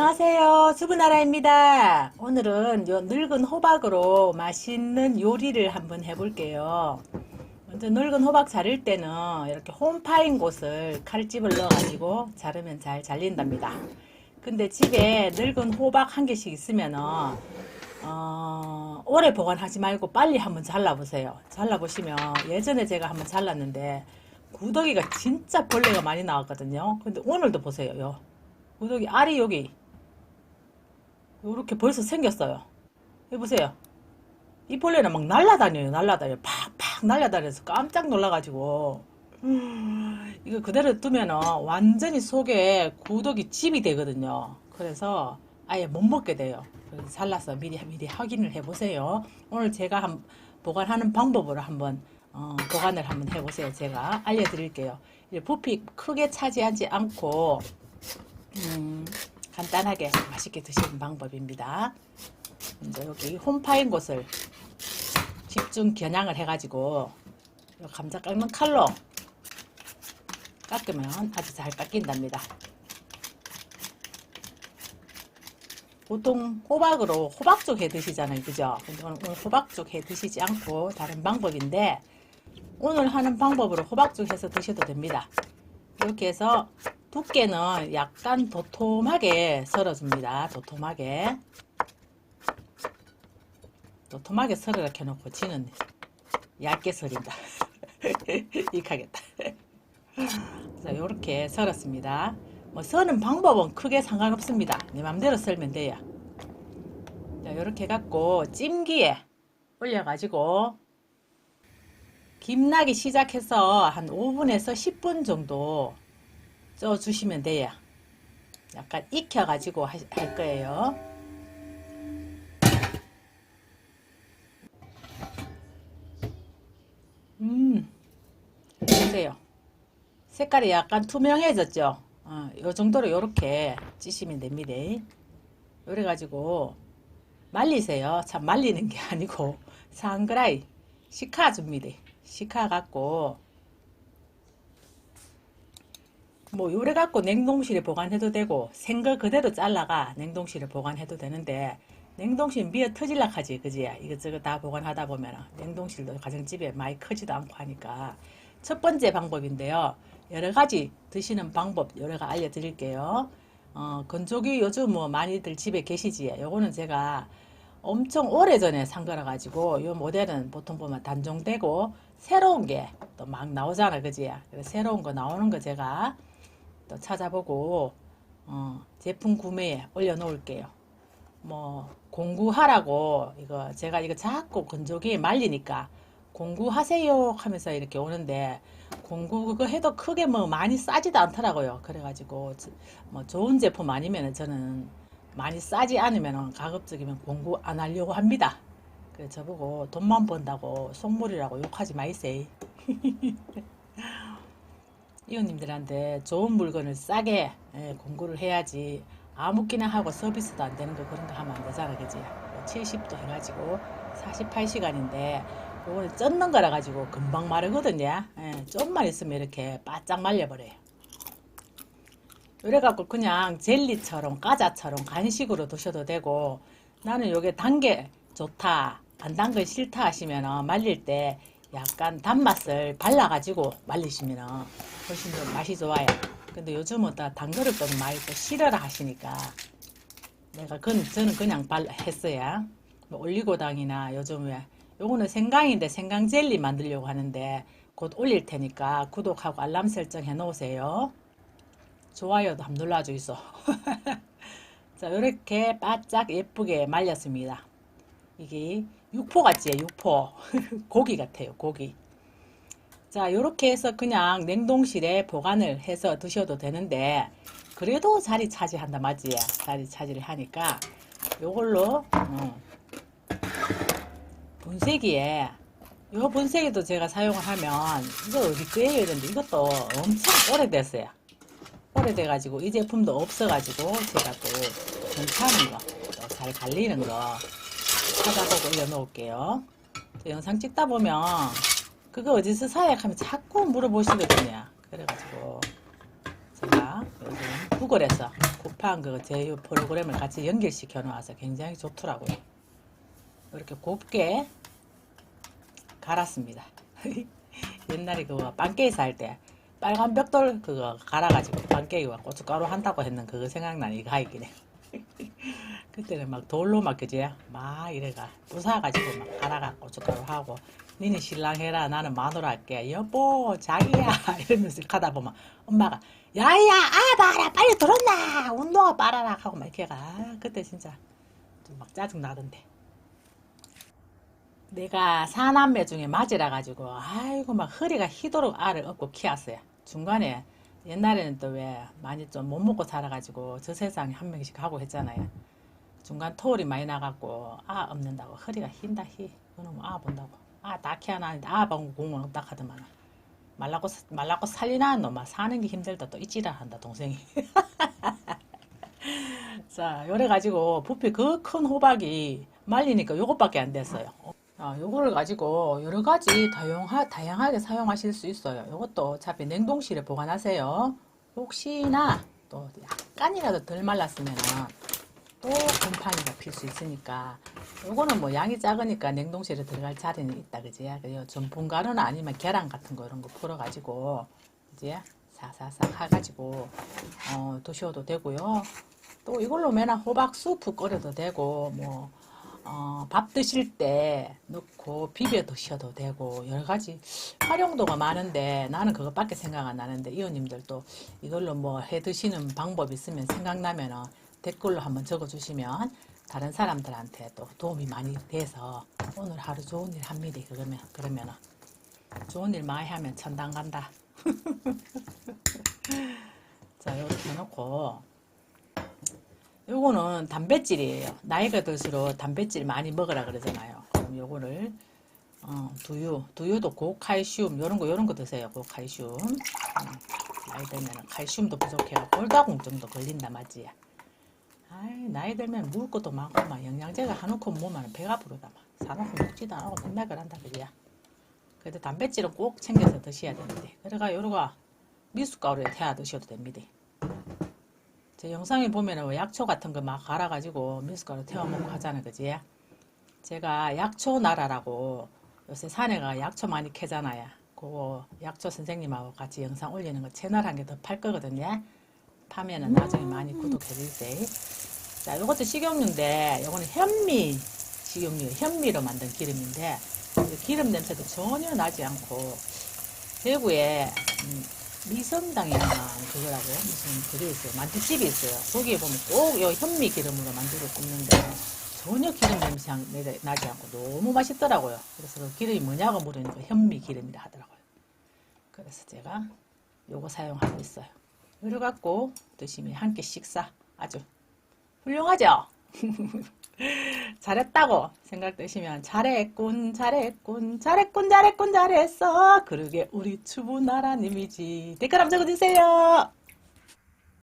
안녕하세요. 수분나라입니다. 오늘은 요 늙은 호박으로 맛있는 요리를 한번 해볼게요. 먼저 늙은 호박 자를 때는 이렇게 홈 파인 곳을 칼집을 넣어 가지고 자르면 잘 잘린답니다. 근데 집에 늙은 호박 한 개씩 있으면은 어, 오래 보관하지 말고 빨리 한번 잘라보세요. 잘라보시면 예전에 제가 한번 잘랐는데 구더기가 진짜 벌레가 많이 나왔거든요. 근데 오늘도 보세요. 요 구더기 알이 여기 이렇게 벌써 생겼어요. 여보세요. 이 벌레는 막 날라다녀요. 날라다녀요. 팍팍 날라다녀서 깜짝 놀라가지고 음, 이거 그대로 두면은 완전히 속에 구더기 집이 되거든요. 그래서 아예 못 먹게 돼요. 잘라서 미리 미리 확인을 해보세요. 오늘 제가 한 보관하는 방법으로 한번 어, 보관을 한번 해보세요. 제가 알려드릴게요. 이 부피 크게 차지하지 않고 음, 간단하게 맛있게 드시는 방법입니다. 이제 여기 홈파인 곳을 집중 겨냥을 해가지고 이 감자 깎는 칼로 깎으면 아주 잘 깎인답니다. 보통 호박으로 호박죽 해 드시잖아요. 그죠? 근데 오늘 호박죽 해 드시지 않고 다른 방법인데 오늘 하는 방법으로 호박죽 해서 드셔도 됩니다. 이렇게 해서 두께는 약간 도톰하게 썰어줍니다. 도톰하게. 도톰하게 썰어 이렇게 놓고 지는 얇게 썰인다. 익하겠다. 자, 요렇게 썰었습니다. 뭐 써는 방법은 크게 상관없습니다. 내 맘대로 썰면 돼요. 자, 요렇게 해갖고 찜기에 올려가지고 김나기 시작해서 한 5분에서 10분 정도 쪄주시면 돼요. 약간 익혀가지고 하- 할 거예요. 음, 보세요. 색깔이 약간 투명해졌죠? 어, 요 정도로 요렇게 찌시면 됩니다. 요래가지고 말리세요. 참 말리는 게 아니고 상그라이 식혀줍니다. 식혀갖고 뭐 요래 갖고 냉동실에 보관해도 되고 생거 그대로 잘라가 냉동실에 보관해도 되는데 냉동실 미어 터질락 하지 그지? 이것저것 다 보관하다 보면 냉동실도 가정집에 많이 크지도 않고 하니까. 첫 번째 방법인데요. 여러 가지 드시는 방법 여러 가 알려드릴게요. 어, 건조기 요즘 뭐 많이들 집에 계시지? 요거는 제가 엄청 오래전에 산 거라 가지고 요 모델은 보통 보면 단종되고 새로운 게 또 막 나오잖아 그지? 새로운 거 나오는 거 제가 또 찾아보고 어, 제품 구매에 올려놓을게요. 뭐 공구하라고 이거 제가 이거 자꾸 건조기에 말리니까 공구하세요 하면서 이렇게 오는데 공구 그거 해도 크게 뭐 많이 싸지도 않더라고요. 그래가지고 저- 뭐 좋은 제품 아니면은 저는 많이 싸지 않으면은 가급적이면 공구 안 하려고 합니다. 그래 저보고 돈만 번다고 속물이라고 욕하지 마이세요. 이웃님들한테 좋은 물건을 싸게 예, 공구를 해야지 아무끼나 하고 서비스도 안 되는 거 그런 거 하면 안 되잖아 그지? 70도 해가지고 48시간인데 그거는 젓는 거라 가지고 금방 마르거든요. 예, 좀만 있으면 이렇게 바짝 말려버려요. 이래갖고 그냥 젤리처럼 과자처럼 간식으로 드셔도 되고 나는 요게 단게 좋다 안 단 거 싫다 하시면 말릴 때 약간 단맛을 발라가지고 말리시면 훨씬 더 맛이 좋아요. 근데 요즘은 다 단 거를 또 많이 또 싫어라 하시니까 내가 그 저는 그냥 발 했어요. 뭐 올리고당이나 요즘에 요거는 생강인데 생강 젤리 만들려고 하는데 곧 올릴 테니까 구독하고 알람 설정 해 놓으세요. 좋아요도 한번 눌러줘 있어. 자, 이렇게 바짝 예쁘게 말렸습니다. 이게 육포 같지? 육포. 고기 같아요, 고기. 자, 요렇게 해서 그냥 냉동실에 보관을 해서 드셔도 되는데, 그래도 자리 차지한다, 맞지? 자리 차지를 하니까, 요걸로, 어, 분쇄기에, 요 분쇄기도 제가 사용을 하면, 이거 어디 거예요? 이런데 이것도 엄청 오래됐어요. 오래돼가지고, 이 제품도 없어가지고, 제가 또 괜찮은 거, 또잘 갈리는 거, 찾아보고 올려놓을게요. 저 영상 찍다 보면 그거 어디서 사야 하면 자꾸 물어보시거든요. 그래가지고 제가 요즘 구글에서 쿠팡 그 제휴 프로그램을 같이 연결시켜 놓아서 굉장히 좋더라고요. 이렇게 곱게 갈았습니다. 옛날에 그거 빵케이크 할때 빨간 벽돌 그거 갈아가지고 빵케이크와 고춧가루 한다고 했는 그거 생각나니 이거 하이기네. 그때는 막 돌로 막 그지 막 이래가 부사가지고 막 갈아가 고춧가루 하고 니네 신랑 해라. 나는 마누라 할게 여보 자기야. 이러면서 가다 보면 엄마가 야야 아 봐라. 빨리 들었나. 운동화 빨아라. 하고 막 이렇게 가. 아, 그때 진짜 좀 막 짜증 나던데. 내가 사남매 중에 맞이라 가지고 아이고 막 허리가 희도록 알을 얻고 키웠어요. 중간에 옛날에는 또 왜 많이 좀 못 먹고 살아가지고 저 세상에 한 명씩 하고 했잖아요 중간 토울이 많이 나갖고 아 없는다고 허리가 흰다 희 그놈 아 본다고. 아다 키워놨는데 아 방구 공원 없다 하더만. 말라고 사- 말라고 살리나 놈아. 사는 게 힘들다. 또 이지랄 한다 동생이. 자 요래 가지고 부피 그 큰 호박이 말리니까 요것밖에 안 됐어요. 어, 요거를 가지고 여러 가지 다양하, 다양하게 사용하실 수 있어요. 요것도 어차피 냉동실에 보관하세요. 혹시나 또 약간이라도 덜 말랐으면은 또 곰팡이 가 필 수 있으니까 요거는 뭐 양이 작으니까 냉동실에 들어갈 자리는 있다 그지? 그요. 전분가루나 아니면 계란 같은 거 이런 거 풀어 가지고 이제 사사삭 해가지고 어 드셔도 되고요. 또 이걸로 맨날 호박 수프 끓여도 되고 뭐 어, 밥 드실 때 넣고 비벼 드셔도 되고 여러 가지 활용도가 많은데 나는 그것밖에 생각 안 나는데 이호님들도 이걸로 뭐 해 드시는 방법 있으면 생각나면은 댓글로 한번 적어주시면 다른 사람들한테 또 도움이 많이 돼서 오늘 하루 좋은 일 합니다 그러면 그러면은 좋은 일 많이 하면 천당 간다 자 이렇게 해놓고 요거는 단백질이에요. 나이가 들수록 단백질 많이 먹으라 그러잖아요. 그럼 요거를 어, 두유, 두유도 고칼슘 요런 거 요런 거 드세요. 고칼슘. 음, 나이 들면 칼슘도 부족해가 골다공증도 걸린다 맞지? 아이 나이 들면 먹을 것도 많고 막 영양제가 한우코 먹으면 배가 부르다 막 사놓고 먹지도 않고 맨날 그런다 그지야. 그래도 단백질은 꼭 챙겨서 드셔야 되는데 그래가 요러가 미숫가루에 태워 드셔도 됩니다. 제 영상에 보면은 뭐 약초 같은 거 막 갈아가지고 미숫가루 태워 먹고 하잖아요, 그지? 제가 약초 나라라고 요새 산에 가 약초 많이 캐잖아요. 그거 약초 선생님하고 같이 영상 올리는 거 채널 한 개 더 팔 거거든요. 파면은 나중에 많이 구독해 주세요. 자, 요것도 식용유인데, 요거는 현미 식용유, 현미로 만든 기름인데, 이 기름 냄새도 전혀 나지 않고, 대구에 음, 미성당이나 그거라고 무슨 그게 있어요. 만두집이 있어요. 거기에 보면 꼭 요 현미 기름으로 만두를 굽는데 전혀 기름 냄새 나지 않고 너무 맛있더라고요. 그래서 그 기름이 뭐냐고 물으니까 현미 기름이라 하더라고요. 그래서 제가 요거 사용하고 있어요. 이래 갖고 드시면 한 끼 식사 아주 훌륭하죠? 잘했다고 생각되시면 잘했군 잘했군 잘했군 잘했군 잘했어. 그러게 우리 추부 나라님이지. 댓글 한번 적어주세요